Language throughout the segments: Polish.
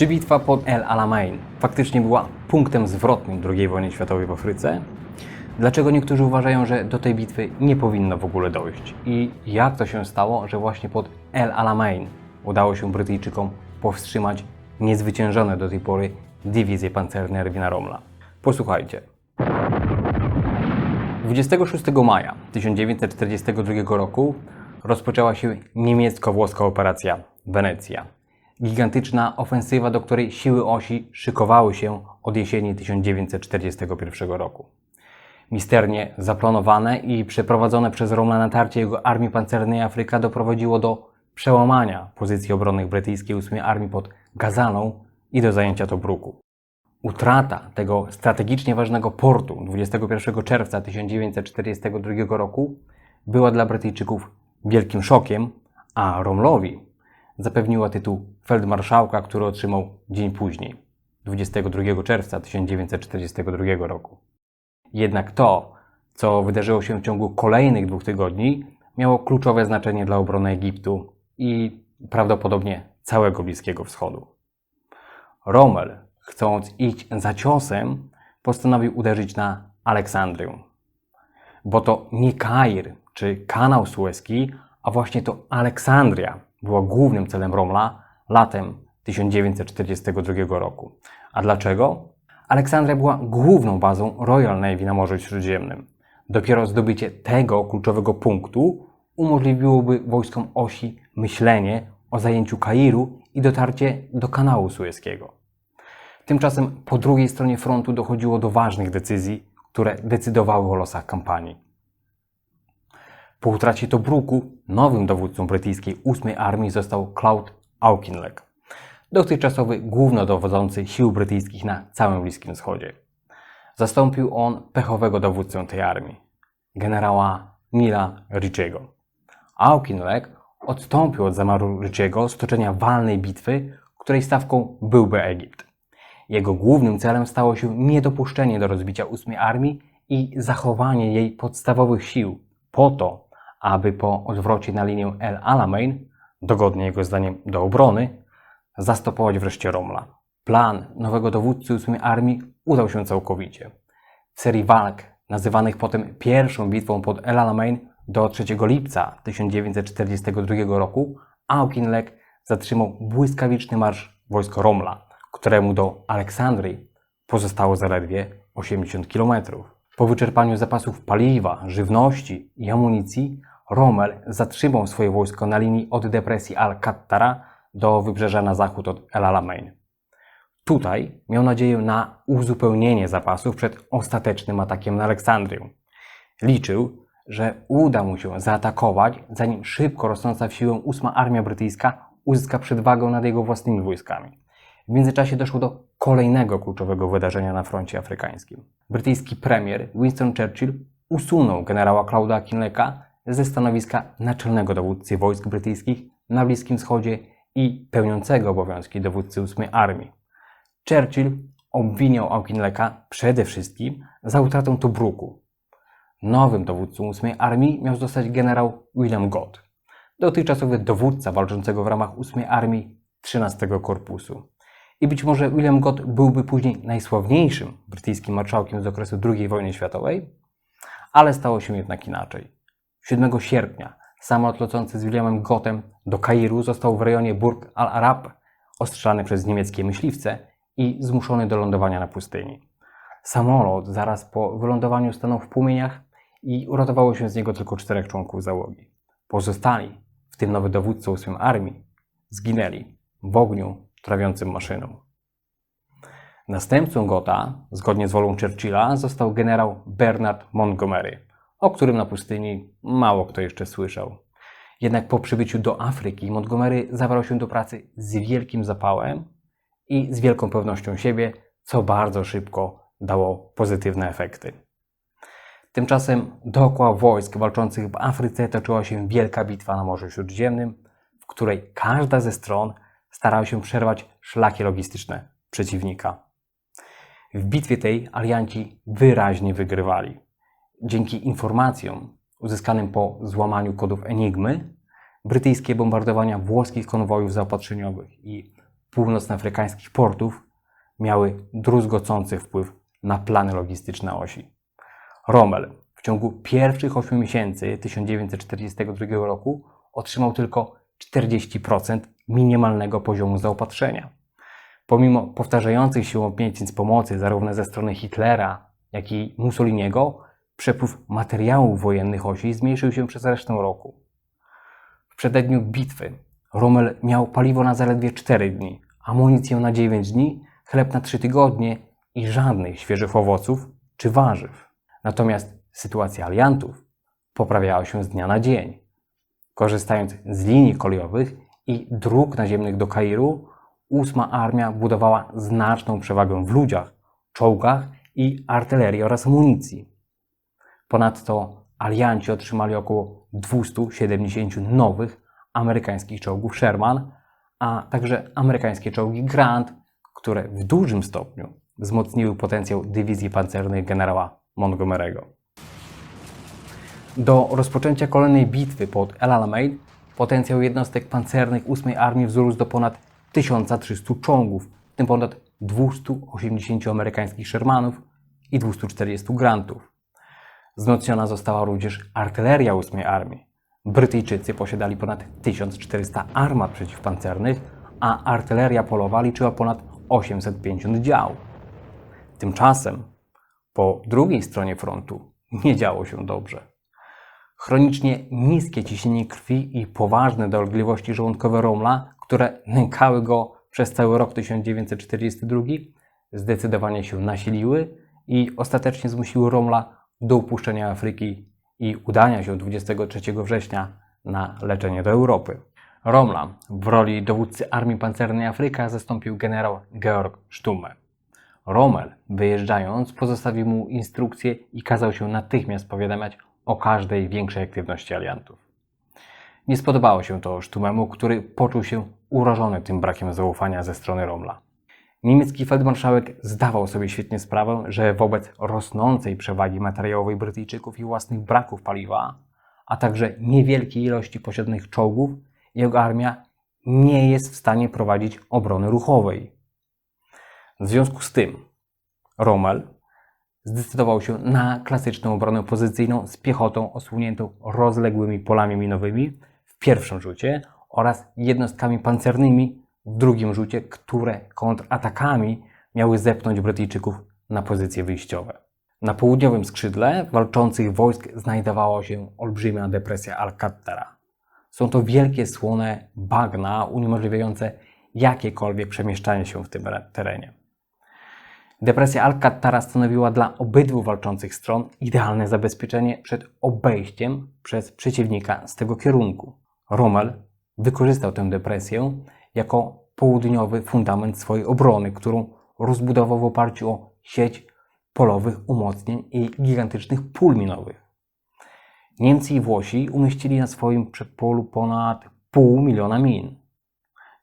Czy bitwa pod El Alamein faktycznie była punktem zwrotnym II wojny światowej w Afryce? Dlaczego niektórzy uważają, że do tej bitwy nie powinno w ogóle dojść? I jak to się stało, że właśnie pod El Alamein udało się Brytyjczykom powstrzymać niezwyciężone do tej pory dywizje pancerne Erwina Rommela? Posłuchajcie. 26 maja 1942 roku rozpoczęła się niemiecko-włoska operacja Wenecja. Gigantyczna ofensywa, do której siły osi szykowały się od jesieni 1941 roku. Misternie zaplanowane i przeprowadzone przez Romla natarcie jego armii pancernej Afryka doprowadziło do przełamania pozycji obronnych brytyjskiej 8 Armii pod Gazaną i do zajęcia Tobruku. Utrata tego strategicznie ważnego portu 21 czerwca 1942 roku była dla Brytyjczyków wielkim szokiem, a Romlowi zapewniła tytuł feldmarszałka, który otrzymał dzień później, 22 czerwca 1942 roku. Jednak to, co wydarzyło się w ciągu kolejnych dwóch tygodni, miało kluczowe znaczenie dla obrony Egiptu i prawdopodobnie całego Bliskiego Wschodu. Rommel, chcąc iść za ciosem, postanowił uderzyć na Aleksandrię. Bo to nie Kair czy kanał Suezki, a właśnie to Aleksandria była głównym celem Romla latem 1942 roku. A dlaczego? Aleksandria była główną bazą Royal Navy na Morzu Śródziemnym. Dopiero zdobycie tego kluczowego punktu umożliwiłoby wojskom osi myślenie o zajęciu Kairu i dotarcie do kanału sueskiego. Tymczasem po drugiej stronie frontu dochodziło do ważnych decyzji, które decydowały o losach kampanii. Po utracie Tobruku nowym dowódcą brytyjskiej 8 Armii został Claude Auchinleck, dotychczasowy głównodowodzący sił brytyjskich na całym Bliskim Wschodzie. Zastąpił on pechowego dowódcę tej armii, generała Nila Richiego. Auchinleck odstąpił od zamaru Richiego z toczenia walnej bitwy, której stawką byłby Egipt. Jego głównym celem stało się niedopuszczenie do rozbicia 8 Armii i zachowanie jej podstawowych sił po to, aby po odwrocie na linię El Alamein, dogodnie jego zdaniem do obrony, zastopować wreszcie Romla. Plan nowego dowódcy 8 Armii udał się całkowicie. W serii walk, nazywanych potem pierwszą bitwą pod El Alamein do 3 lipca 1942 roku, Auchinleck zatrzymał błyskawiczny marsz wojsk Romla, któremu do Aleksandrii pozostało zaledwie 80 km. Po wyczerpaniu zapasów paliwa, żywności i amunicji, Rommel zatrzymał swoje wojsko na linii od depresji Al-Kattara do wybrzeża na zachód od El Alamein. Tutaj miał nadzieję na uzupełnienie zapasów przed ostatecznym atakiem na Aleksandrię. Liczył, że uda mu się zaatakować, zanim szybko rosnąca w siłę ósma armia brytyjska uzyska przewagę nad jego własnymi wojskami. W międzyczasie doszło do kolejnego kluczowego wydarzenia na froncie afrykańskim. Brytyjski premier Winston Churchill usunął generała Claude'a Kinlecka ze stanowiska naczelnego dowódcy wojsk brytyjskich na Bliskim Wschodzie i pełniącego obowiązki dowódcy 8 Armii. Churchill obwiniał Auchinlecka przede wszystkim za utratę Tobruku. Nowym dowódcą 8 Armii miał zostać generał William Gott, dotychczasowy dowódca walczącego w ramach 8 Armii 13 Korpusu. I być może William Gott byłby później najsławniejszym brytyjskim marszałkiem z okresu II wojny światowej, ale stało się jednak inaczej. 7 sierpnia samolot lecący z Williamem Gottem do Kairu został w rejonie Burg al-Arab ostrzelany przez niemieckie myśliwce i zmuszony do lądowania na pustyni. Samolot zaraz po wylądowaniu stanął w płomieniach i uratowało się z niego tylko czterech członków załogi. Pozostali, w tym nowy dowódca 8 armii, zginęli w ogniu trawiącym maszyną. Następcą Gota, zgodnie z wolą Churchilla, został generał Bernard Montgomery, o którym na pustyni mało kto jeszcze słyszał. Jednak po przybyciu do Afryki Montgomery zabrał się do pracy z wielkim zapałem i z wielką pewnością siebie, co bardzo szybko dało pozytywne efekty. Tymczasem dookoła wojsk walczących w Afryce toczyła się wielka bitwa na Morzu Śródziemnym, w której każda ze stron starała się przerwać szlaki logistyczne przeciwnika. W bitwie tej alianci wyraźnie wygrywali. Dzięki informacjom uzyskanym po złamaniu kodów Enigmy, brytyjskie bombardowania włoskich konwojów zaopatrzeniowych i północnoafrykańskich portów miały druzgocący wpływ na plany logistyczne osi. Rommel w ciągu pierwszych 8 miesięcy 1942 roku otrzymał tylko 40% minimalnego poziomu zaopatrzenia. Pomimo powtarzających się obietnic pomocy zarówno ze strony Hitlera, jak i Mussoliniego, przepływ materiałów wojennych osi zmniejszył się przez resztę roku. W przededniu bitwy Rommel miał paliwo na zaledwie 4 dni, amunicję na 9 dni, chleb na 3 tygodnie i żadnych świeżych owoców czy warzyw. Natomiast sytuacja aliantów poprawiała się z dnia na dzień. Korzystając z linii kolejowych i dróg naziemnych do Kairu, ósma armia budowała znaczną przewagę w ludziach, czołgach i artylerii oraz amunicji. Ponadto alianci otrzymali około 270 nowych amerykańskich czołgów Sherman, a także amerykańskie czołgi Grant, które w dużym stopniu wzmocniły potencjał dywizji pancernej generała Montgomery'ego. Do rozpoczęcia kolejnej bitwy pod El Alamein potencjał jednostek pancernych 8 Armii wzrósł do ponad 1300 czołgów, w tym ponad 280 amerykańskich Shermanów i 240 Grantów. Wzmocniona została również artyleria 8 Armii. Brytyjczycy posiadali ponad 1400 armat przeciwpancernych, a artyleria polowa liczyła ponad 850 dział. Tymczasem po drugiej stronie frontu nie działo się dobrze. Chronicznie niskie ciśnienie krwi i poważne dolegliwości żołądkowe Romla, które nękały go przez cały rok 1942, zdecydowanie się nasiliły i ostatecznie zmusiły Romla do upuszczenia Afryki i udania się 23 września na leczenie do Europy. Romla w roli dowódcy Armii Pancernej Afryka zastąpił generał Georg Stumme. Rommel, wyjeżdżając, pozostawił mu instrukcję i kazał się natychmiast powiadamiać o każdej większej aktywności aliantów. Nie spodobało się to Sztumemu, który poczuł się urażony tym brakiem zaufania ze strony Romla. Niemiecki feldmarszałek zdawał sobie świetnie sprawę, że wobec rosnącej przewagi materiałowej Brytyjczyków i własnych braków paliwa, a także niewielkiej ilości posiadanych czołgów, jego armia nie jest w stanie prowadzić obrony ruchowej. W związku z tym Rommel zdecydował się na klasyczną obronę pozycyjną z piechotą osłoniętą rozległymi polami minowymi w pierwszym rzucie oraz jednostkami pancernymi w drugim rzucie, które kontratakami miały zepchnąć Brytyjczyków na pozycje wyjściowe. Na południowym skrzydle walczących wojsk znajdowała się olbrzymia depresja Alcatara. Są to wielkie słone bagna uniemożliwiające jakiekolwiek przemieszczanie się w tym terenie. Depresja Alcatara stanowiła dla obydwu walczących stron idealne zabezpieczenie przed obejściem przez przeciwnika z tego kierunku. Rommel wykorzystał tę depresję jako południowy fundament swojej obrony, którą rozbudował w oparciu o sieć polowych umocnień i gigantycznych pól minowych. Niemcy i Włosi umieścili na swoim przedpolu ponad pół miliona min.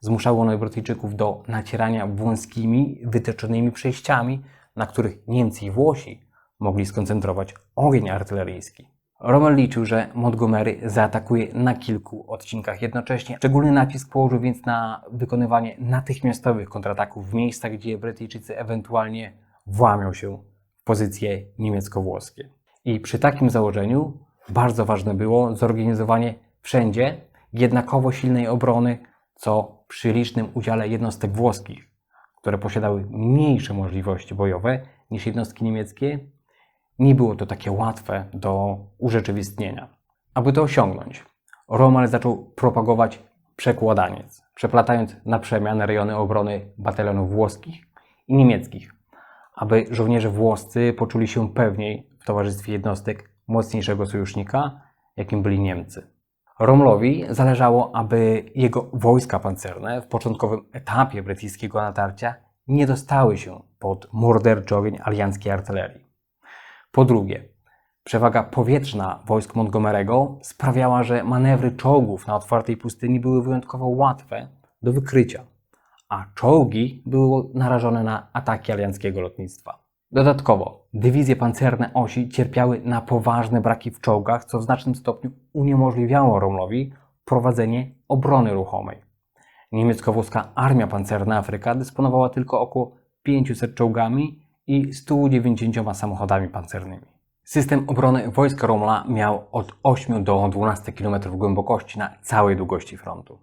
Zmuszało one Brytyjczyków do nacierania wąskimi, wytyczonymi przejściami, na których Niemcy i Włosi mogli skoncentrować ogień artyleryjski. Rommel liczył, że Montgomery zaatakuje na kilku odcinkach jednocześnie. Szczególny nacisk położył więc na wykonywanie natychmiastowych kontrataków w miejscach, gdzie Brytyjczycy ewentualnie włamią się w pozycje niemiecko-włoskie. I przy takim założeniu bardzo ważne było zorganizowanie wszędzie jednakowo silnej obrony, co przy licznym udziale jednostek włoskich, które posiadały mniejsze możliwości bojowe niż jednostki niemieckie, nie było to takie łatwe do urzeczywistnienia. Aby to osiągnąć, Rommel zaczął propagować przekładaniec, przeplatając na przemian rejony obrony batalionów włoskich i niemieckich, aby żołnierze włoscy poczuli się pewniej w towarzystwie jednostek mocniejszego sojusznika, jakim byli Niemcy. Romlowi zależało, aby jego wojska pancerne w początkowym etapie brytyjskiego natarcia nie dostały się pod morderczy ogień alianckiej artylerii. Po drugie, przewaga powietrzna wojsk Montgomery'ego sprawiała, że manewry czołgów na otwartej pustyni były wyjątkowo łatwe do wykrycia, a czołgi były narażone na ataki alianckiego lotnictwa. Dodatkowo, dywizje pancerne osi cierpiały na poważne braki w czołgach, co w znacznym stopniu uniemożliwiało Romlowi prowadzenie obrony ruchomej. Niemiecko-włoska armia pancerna Afryka dysponowała tylko około 500 czołgami i 190 samochodami pancernymi. System obrony wojska Romla miał od 8 do 12 km głębokości na całej długości frontu.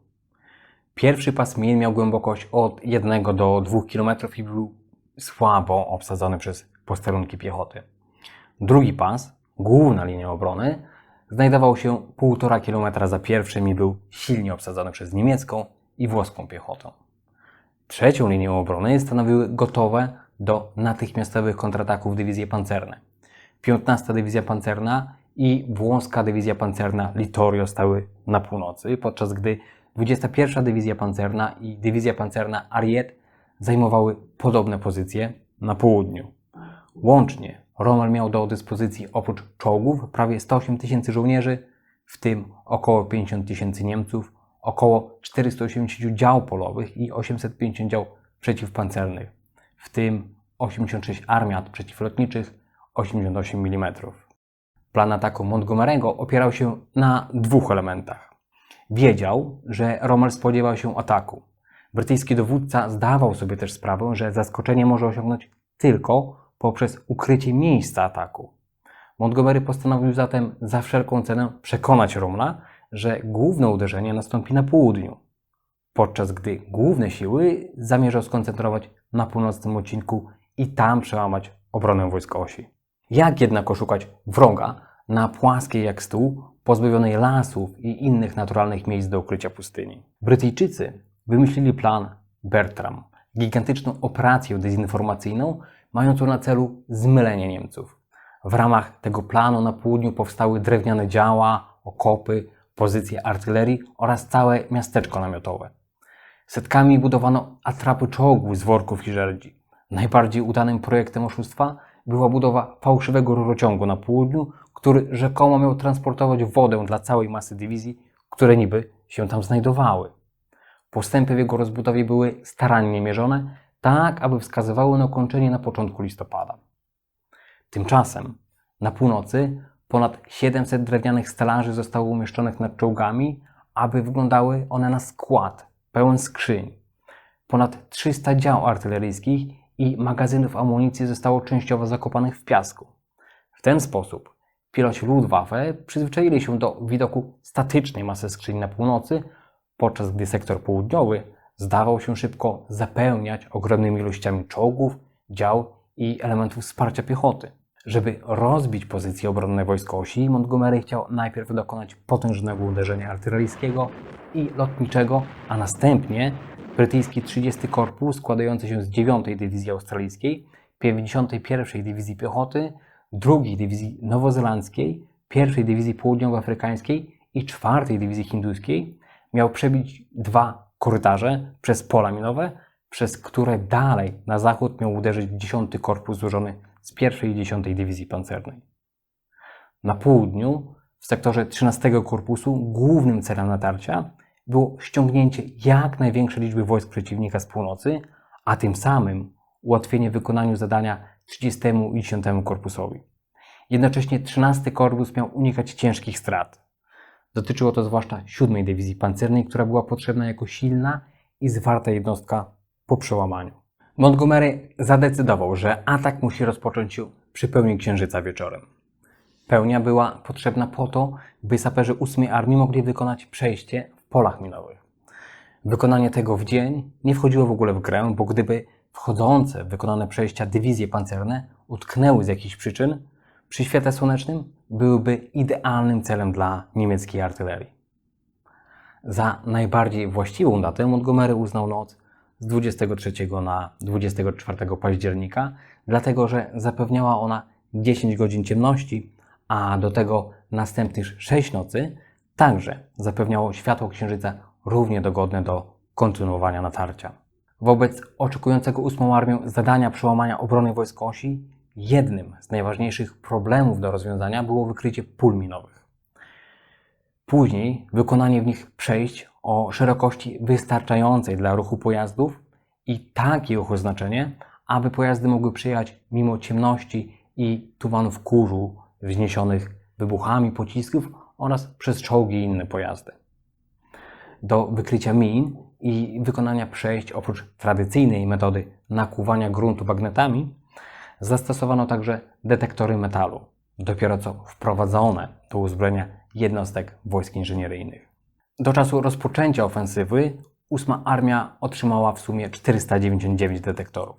Pierwszy pas min miał głębokość od 1 do 2 km i był słabo obsadzony przez posterunki piechoty. Drugi pas, główna linia obrony, znajdował się 1,5 km za pierwszym i był silnie obsadzony przez niemiecką i włoską piechotą. Trzecią linię obrony stanowiły gotowe do natychmiastowych kontrataków dywizje pancerne. 15 Dywizja Pancerna i włoska Dywizja Pancerna Littorio stały na północy, podczas gdy 21 Dywizja Pancerna i Dywizja Pancerna Ariete zajmowały podobne pozycje na południu. Łącznie Rommel miał do dyspozycji oprócz czołgów prawie 108 tysięcy żołnierzy, w tym około 50 tysięcy Niemców, około 480 dział polowych i 850 dział przeciwpancernych, w tym 86 armiat przeciwlotniczych, 88 mm. Plan ataku Montgomery'ego opierał się na dwóch elementach. Wiedział, że Rommel spodziewał się ataku. Brytyjski dowódca zdawał sobie też sprawę, że zaskoczenie może osiągnąć tylko poprzez ukrycie miejsca ataku. Montgomery postanowił zatem za wszelką cenę przekonać Rommela, że główne uderzenie nastąpi na południu, podczas gdy główne siły zamierzał skoncentrować na północnym odcinku i tam przełamać obronę wojsk osi. Jak jednak oszukać wroga na płaskiej jak stół, pozbawionej lasów i innych naturalnych miejsc do ukrycia pustyni? Brytyjczycy wymyślili plan Bertram, gigantyczną operację dezinformacyjną mającą na celu zmylenie Niemców. W ramach tego planu na południu powstały drewniane działa, okopy, pozycje artylerii oraz całe miasteczko namiotowe. Setkami budowano atrapy czołgów z worków i żerdzi. Najbardziej udanym projektem oszustwa była budowa fałszywego rurociągu na południu, który rzekomo miał transportować wodę dla całej masy dywizji, które niby się tam znajdowały. Postępy w jego rozbudowie były starannie mierzone, tak aby wskazywały na ukończenie na początku listopada. Tymczasem na północy ponad 700 drewnianych stelaży zostało umieszczonych nad czołgami, aby wyglądały one na skład pełen skrzyń. Ponad 300 dział artyleryjskich i magazynów amunicji zostało częściowo zakopanych w piasku. W ten sposób piloci Luftwaffe przyzwyczaili się do widoku statycznej masy skrzyń na północy, podczas gdy sektor południowy zdawał się szybko zapełniać ogromnymi ilościami czołgów, dział i elementów wsparcia piechoty. Żeby rozbić pozycje obronne wojsk osi, Montgomery chciał najpierw dokonać potężnego uderzenia artyleryjskiego i lotniczego, a następnie brytyjski 30 Korpus składający się z 9 Dywizji Australijskiej, 51 Dywizji Piechoty, 2 Dywizji Nowozelandzkiej, 1 Dywizji Południowoafrykańskiej i 4 Dywizji Hinduskiej. Miał przebić dwa korytarze przez pola minowe, przez które dalej na zachód miał uderzyć 10 Korpus złożony z 1 i 10 Dywizji Pancernej. Na południu, w sektorze 13 Korpusu, głównym celem natarcia było ściągnięcie jak największej liczby wojsk przeciwnika z północy, a tym samym ułatwienie wykonaniu zadania 30 i 10 Korpusowi. Jednocześnie 13 Korpus miał unikać ciężkich strat. Dotyczyło to zwłaszcza 7 Dywizji Pancernej, która była potrzebna jako silna i zwarta jednostka po przełamaniu. Montgomery zadecydował, że atak musi rozpocząć się przy pełni księżyca wieczorem. Pełnia była potrzebna po to, by saperzy 8 Armii mogli wykonać przejście w polach minowych. Wykonanie tego w dzień nie wchodziło w ogóle w grę, bo gdyby wchodzące w wykonane przejścia dywizje pancerne utknęły z jakichś przyczyn, przy świetle słonecznym byłyby idealnym celem dla niemieckiej artylerii. Za najbardziej właściwą datę Montgomery uznał noc z 23 na 24 października, dlatego że zapewniała ona 10 godzin ciemności, a do tego następnych 6 nocy także zapewniało światło księżyca równie dogodne do kontynuowania natarcia. Wobec oczekującego 8 armią zadania przełamania obrony wojsk osi, jednym z najważniejszych problemów do rozwiązania było wykrycie pól minowych. Później wykonanie w nich przejść o szerokości wystarczającej dla ruchu pojazdów i takie oznaczenie, aby pojazdy mogły przejechać mimo ciemności i tumanów kurzu wzniesionych wybuchami pocisków oraz przez czołgi i inne pojazdy. Do wykrycia min i wykonania przejść oprócz tradycyjnej metody nakłuwania gruntu bagnetami, zastosowano także detektory metalu, dopiero co wprowadzone do uzbrojenia jednostek wojsk inżynieryjnych. Do czasu rozpoczęcia ofensywy 8 Armia otrzymała w sumie 499 detektorów.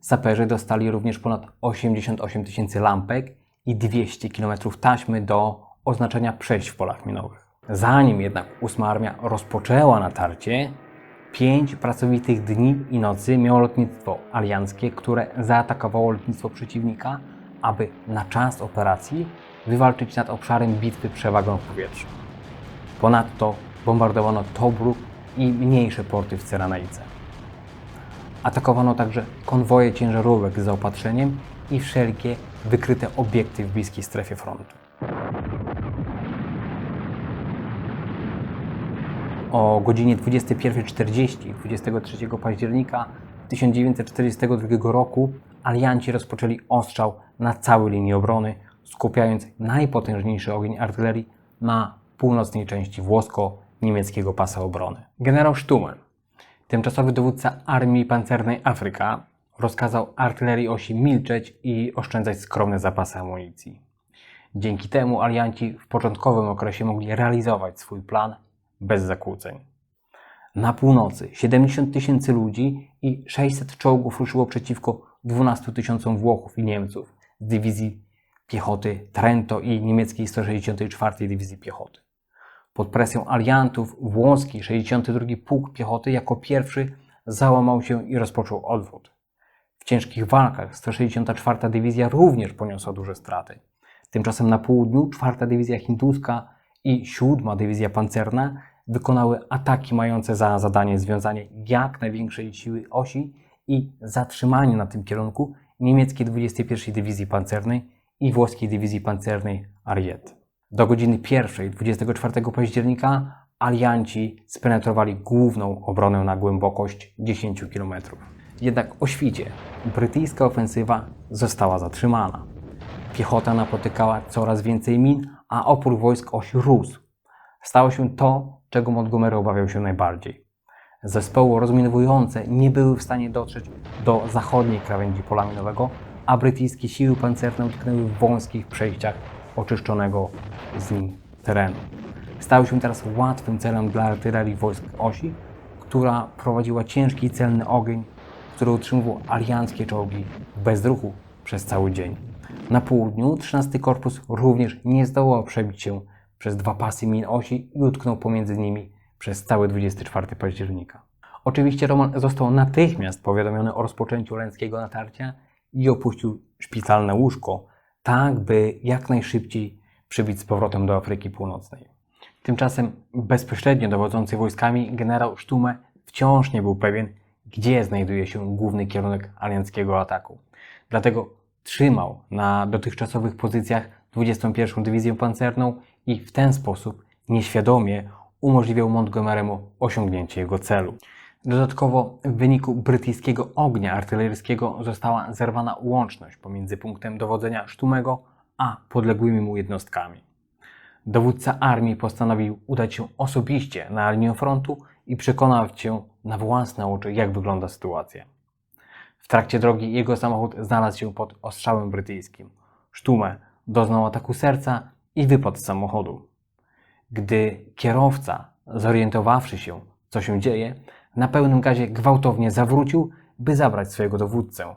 Saperzy dostali również ponad 88 tysięcy lampek i 200 km taśmy do oznaczenia przejść w polach minowych. Zanim jednak 8 Armia rozpoczęła natarcie, pięć pracowitych dni i nocy miało lotnictwo alianckie, które zaatakowało lotnictwo przeciwnika, aby na czas operacji wywalczyć nad obszarem bitwy przewagę w powietrzu. Ponadto bombardowano Tobruk i mniejsze porty w Cyrenaice. Atakowano także konwoje ciężarówek z zaopatrzeniem i wszelkie wykryte obiekty w bliskiej strefie frontu. O godzinie 21.40 23 października 1942 roku alianci rozpoczęli ostrzał na całej linii obrony, skupiając najpotężniejszy ogień artylerii na północnej części włosko-niemieckiego pasa obrony. Generał Stumme, tymczasowy dowódca Armii Pancernej Afryka, rozkazał artylerii osi milczeć i oszczędzać skromne zapasy amunicji. Dzięki temu alianci w początkowym okresie mogli realizować swój plan bez zakłóceń. Na północy 70 tysięcy ludzi i 600 czołgów ruszyło przeciwko 12 tysiącom Włochów i Niemców z dywizji piechoty Trento i niemieckiej 164 Dywizji Piechoty. Pod presją aliantów włoski 62 Pułk Piechoty jako pierwszy załamał się i rozpoczął odwrót. W ciężkich walkach 164 Dywizja również poniosła duże straty. Tymczasem na południu 4 Dywizja Hinduska i 7 Dywizja Pancerna wykonały ataki mające za zadanie związanie jak największej siły osi i zatrzymanie na tym kierunku niemieckiej 21 Dywizji Pancernej i włoskiej Dywizji Pancernej Ariete. Do godziny pierwszej 24 października alianci spenetrowali główną obronę na głębokość 10 km. Jednak o świcie brytyjska ofensywa została zatrzymana. Piechota napotykała coraz więcej min, a opór wojsk osi rósł. Stało się to, czego Montgomery obawiał się najbardziej. Zespoły rozminowujące nie były w stanie dotrzeć do zachodniej krawędzi pola minowego, a brytyjskie siły pancerne utknęły w wąskich przejściach oczyszczonego z nim terenu. Stały się teraz łatwym celem dla artylerii wojsk osi, która prowadziła ciężki celny ogień, który utrzymywał alianckie czołgi w bezruchu przez cały dzień. Na południu 13 Korpus również nie zdołał przebić się przez dwa pasy min osi i utknął pomiędzy nimi przez cały 24 października. Oczywiście Roman został natychmiast powiadomiony o rozpoczęciu lęckiego natarcia i opuścił szpitalne łóżko, tak by jak najszybciej przybić z powrotem do Afryki Północnej. Tymczasem bezpośrednio dowodzący wojskami generał Sztume wciąż nie był pewien, gdzie znajduje się główny kierunek alianckiego ataku. Dlatego trzymał na dotychczasowych pozycjach 21 Dywizję Pancerną i w ten sposób nieświadomie umożliwiał Montgomery'emu osiągnięcie jego celu. Dodatkowo w wyniku brytyjskiego ognia artyleryjskiego została zerwana łączność pomiędzy punktem dowodzenia Sztumego a podległymi mu jednostkami. Dowódca armii postanowił udać się osobiście na linię frontu i przekonać się na własne oczy, jak wygląda sytuacja. W trakcie drogi jego samochód znalazł się pod ostrzałem brytyjskim. Sztumę doznał ataku serca i wypadł z samochodu. Gdy kierowca, zorientowawszy się, co się dzieje, na pełnym gazie gwałtownie zawrócił, by zabrać swojego dowódcę.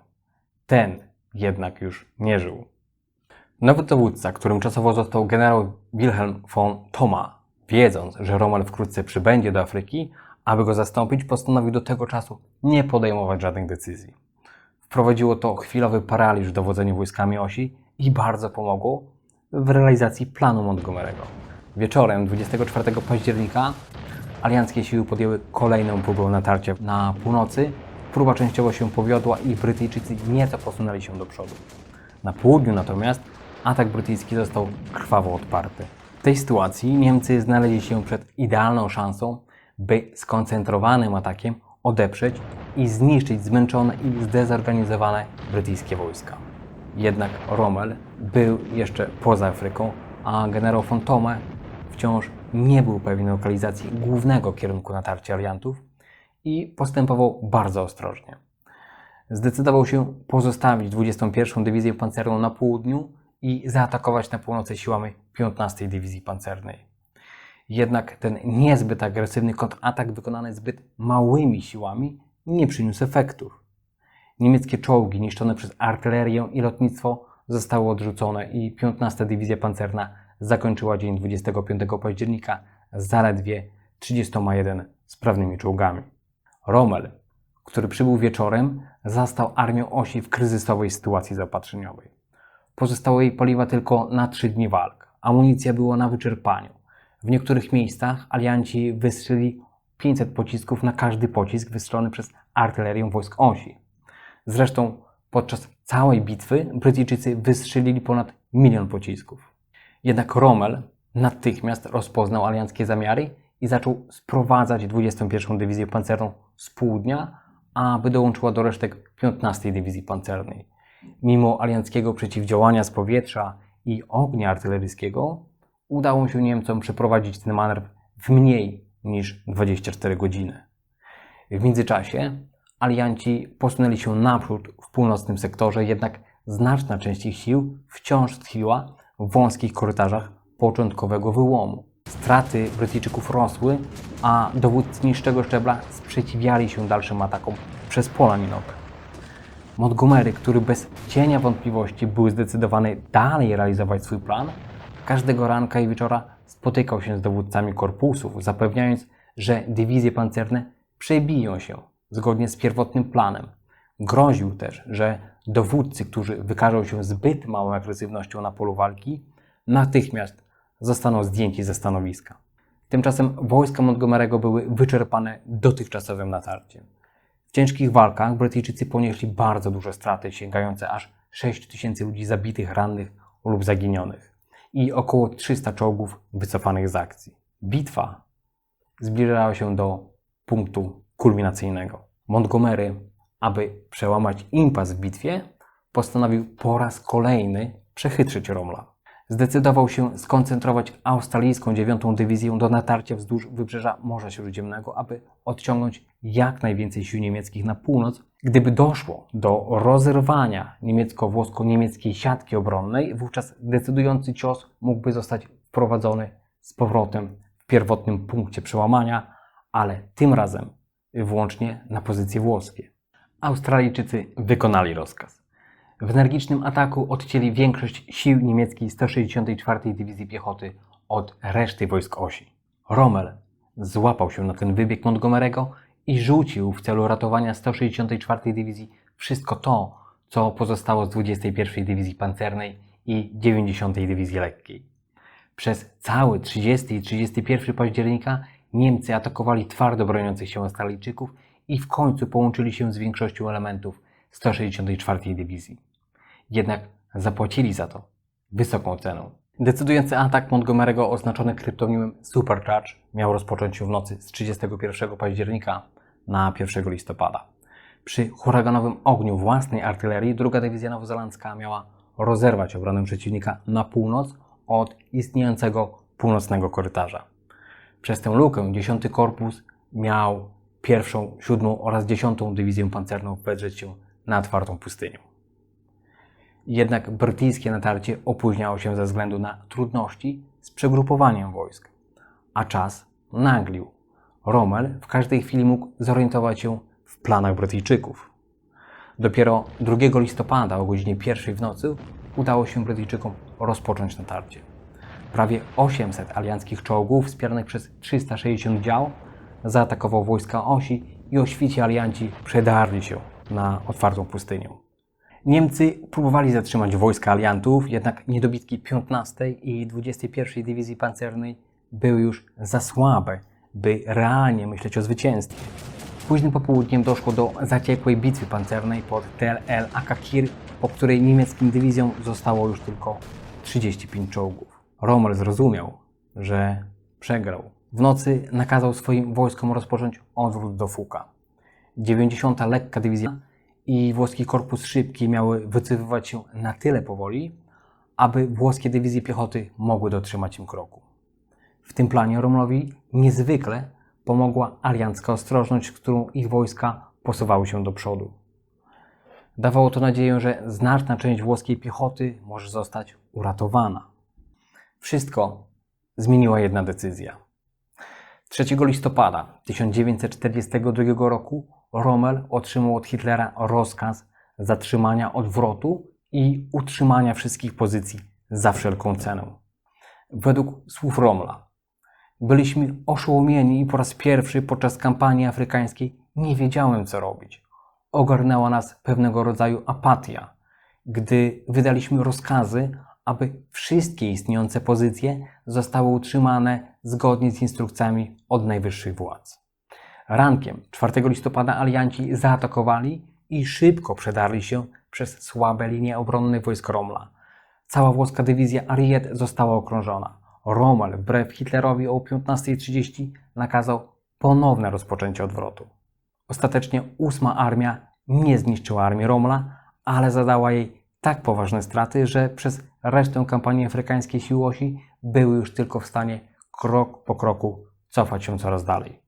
Ten jednak już nie żył. Nowy dowódca, którym czasowo został generał Wilhelm von Thoma, wiedząc, że Roman wkrótce przybędzie do Afryki, aby go zastąpić, postanowił do tego czasu nie podejmować żadnych decyzji. Wprowadziło to chwilowy paraliż w dowodzeniu wojskami osi i bardzo pomogło w realizacji planu Montgomery'ego. Wieczorem 24 października alianckie siły podjęły kolejną próbę natarcia na północy. Próba częściowo się powiodła i Brytyjczycy nieco posunęli się do przodu. Na południu natomiast atak brytyjski został krwawo odparty. W tej sytuacji Niemcy znaleźli się przed idealną szansą, by skoncentrowanym atakiem odeprzeć i zniszczyć zmęczone i zdezorganizowane brytyjskie wojska. Jednak Rommel był jeszcze poza Afryką, a generał von Thome wciąż nie był pewien lokalizacji głównego kierunku natarcia aliantów i postępował bardzo ostrożnie. Zdecydował się pozostawić 21. Dywizję Pancerną na południu i zaatakować na północy siłami 15. Dywizji Pancernej. Jednak ten niezbyt agresywny kontratak wykonany zbyt małymi siłami nie przyniósł efektów. Niemieckie czołgi niszczone przez artylerię i lotnictwo zostały odrzucone i 15. Dywizja Pancerna zakończyła dzień 25 października zaledwie 31 sprawnymi czołgami. Rommel, który przybył wieczorem, zastał armię osi w kryzysowej sytuacji zaopatrzeniowej. Pozostało jej paliwa tylko na trzy dni walk. Amunicja była na wyczerpaniu. W niektórych miejscach alianci wystrzelili 500 pocisków na każdy pocisk wystrzelony przez artylerię wojsk osi. Zresztą podczas całej bitwy Brytyjczycy wystrzelili ponad milion pocisków. Jednak Rommel natychmiast rozpoznał alianckie zamiary i zaczął sprowadzać 21. Dywizję Pancerną z południa, aby dołączyła do resztek 15. Dywizji Pancernej. Mimo alianckiego przeciwdziałania z powietrza i ognia artyleryjskiego, udało się Niemcom przeprowadzić ten manewr w mniej niż 24 godziny. W międzyczasie alianci posunęli się naprzód w północnym sektorze, jednak znaczna część ich sił wciąż tkwiła w wąskich korytarzach początkowego wyłomu. Straty Brytyjczyków rosły, a dowódcy niższego szczebla sprzeciwiali się dalszym atakom przez pola minowe. Montgomery, który bez cienia wątpliwości był zdecydowany dalej realizować swój plan, każdego ranka i wieczora spotykał się z dowódcami korpusów, zapewniając, że dywizje pancerne przebiją się zgodnie z pierwotnym planem. Groził też, że dowódcy, którzy wykażą się zbyt małą agresywnością na polu walki, natychmiast zostaną zdjęci ze stanowiska. Tymczasem wojska Montgomery'ego były wyczerpane dotychczasowym natarciem. W ciężkich walkach Brytyjczycy ponieśli bardzo duże straty, sięgające aż 6 tysięcy ludzi zabitych, rannych lub zaginionych i około 300 czołgów wycofanych z akcji. Bitwa zbliżała się do punktu kulminacyjnego. Montgomery, aby przełamać impas w bitwie, postanowił po raz kolejny przechytrzyć Romla. Zdecydował się skoncentrować australijską 9 dywizję do natarcia wzdłuż wybrzeża Morza Śródziemnego, aby odciągnąć jak najwięcej sił niemieckich na północ. Gdyby doszło do rozerwania niemiecko-włosko-niemieckiej siatki obronnej, wówczas decydujący cios mógłby zostać wprowadzony z powrotem w pierwotnym punkcie przełamania, ale tym razem wyłącznie na pozycje włoskie. Australijczycy wykonali rozkaz. W energicznym ataku odcięli większość sił niemieckiej 164 Dywizji Piechoty od reszty wojsk osi. Rommel złapał się na ten wybieg Montgomery'ego i rzucił w celu ratowania 164 Dywizji wszystko to, co pozostało z 21 Dywizji Pancernej i 90 Dywizji Lekkiej. Przez cały 30 i 31 października Niemcy atakowali twardo broniących się Australijczyków i w końcu połączyli się z większością elementów 164 Dywizji. Jednak zapłacili za to wysoką ceną. Decydujący atak Montgomery'ego oznaczony kryptonimem Supercharge miał rozpocząć się w nocy z 31 października na 1 listopada. Przy huraganowym ogniu własnej artylerii druga dywizja nowozelandzka miała rozerwać obronę przeciwnika na północ od istniejącego północnego korytarza. Przez tę lukę 10 Korpus miał pierwszą, siódmą oraz dziesiątą dywizję pancerną wedrzeć się na otwartą pustynię. Jednak brytyjskie natarcie opóźniało się ze względu na trudności z przegrupowaniem wojsk, a czas naglił. Rommel w każdej chwili mógł zorientować się w planach Brytyjczyków. Dopiero 2 listopada o godzinie pierwszej w nocy udało się Brytyjczykom rozpocząć natarcie. Prawie 800 alianckich czołgów wspieranych przez 360 dział zaatakował wojska osi i o świcie alianci przedarli się na otwartą pustynię. Niemcy próbowali zatrzymać wojska aliantów, jednak niedobitki 15 i 21 Dywizji Pancernej były już za słabe, by realnie myśleć o zwycięstwie. Późnym popołudniem doszło do zaciekłej bitwy pancernej pod Tel El Akakir, po której niemieckim dywizjom zostało już tylko 35 czołgów. Rommel zrozumiał, że przegrał. W nocy nakazał swoim wojskom rozpocząć odwrót do Fuka. 90. lekka dywizja i włoski korpus szybki miały wycofywać się na tyle powoli, aby włoskie dywizje piechoty mogły dotrzymać im kroku. W tym planie Romlowi niezwykle pomogła aliancka ostrożność, którą ich wojska posuwały się do przodu. Dawało to nadzieję, że znaczna część włoskiej piechoty może zostać uratowana. Wszystko zmieniła jedna decyzja. 3 listopada 1942 roku Rommel otrzymał od Hitlera rozkaz zatrzymania odwrotu i utrzymania wszystkich pozycji za wszelką cenę. Według słów Rommela, byliśmy oszołomieni i po raz pierwszy podczas kampanii afrykańskiej nie wiedziałem, co robić. Ogarnęła nas pewnego rodzaju apatia, gdy wydaliśmy rozkazy, aby wszystkie istniejące pozycje zostały utrzymane zgodnie z instrukcjami od najwyższych władz. Rankiem 4 listopada alianci zaatakowali i szybko przedarli się przez słabe linie obronne wojsk Rommela. Cała włoska dywizja Ariete została okrążona. Rommel, wbrew Hitlerowi o 15.30 nakazał ponowne rozpoczęcie odwrotu. Ostatecznie ósma armia nie zniszczyła armii Rommela, ale zadała jej tak poważne straty, że przez resztę kampanii afrykańskiej siły osi były już tylko w stanie krok po kroku cofać się coraz dalej.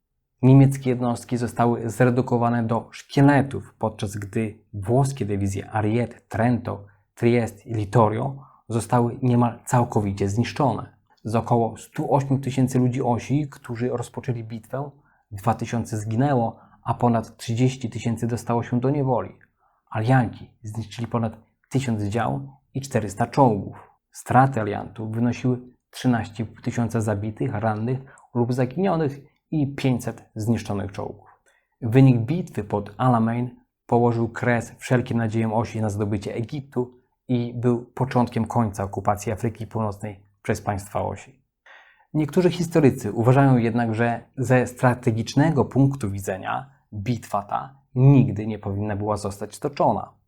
Niemieckie jednostki zostały zredukowane do szkieletów, podczas gdy włoskie dywizje Ariete, Trento, Trieste i Littorio zostały niemal całkowicie zniszczone. Z około 108 tysięcy ludzi osi, którzy rozpoczęli bitwę, 2 tysiące zginęło, a ponad 30 tysięcy dostało się do niewoli. Alianci zniszczyli ponad 1000 dział i 400 czołgów. Straty aliantów wynosiły 13 tysiąca zabitych, rannych lub zaginionych i 500 zniszczonych czołgów. Wynik bitwy pod Alamein położył kres wszelkim nadziejom osi na zdobycie Egiptu i był początkiem końca okupacji Afryki Północnej przez państwa osi. Niektórzy historycy uważają jednak, że ze strategicznego punktu widzenia bitwa ta nigdy nie powinna była zostać stoczona.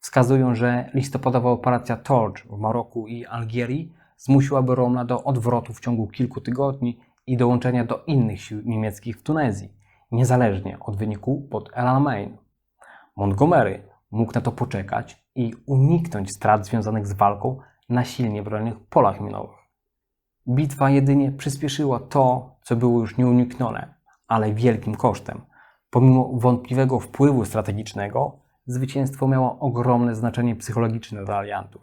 Wskazują, że listopadowa operacja Torch w Maroku i Algierii zmusiłaby Romla do odwrotu w ciągu kilku tygodni i dołączenia do innych sił niemieckich w Tunezji, niezależnie od wyniku pod El Alamein. Montgomery mógł na to poczekać i uniknąć strat związanych z walką na silnie bronionych polach minowych. Bitwa jedynie przyspieszyła to, co było już nieuniknione, ale wielkim kosztem. Pomimo wątpliwego wpływu strategicznego, zwycięstwo miało ogromne znaczenie psychologiczne dla aliantów.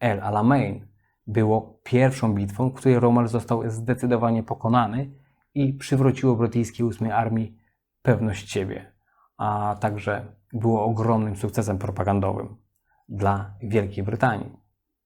El Alamein było pierwszą bitwą, w której Rommel został zdecydowanie pokonany i przywróciło brytyjskiej ósmej armii pewność siebie, a także było ogromnym sukcesem propagandowym dla Wielkiej Brytanii.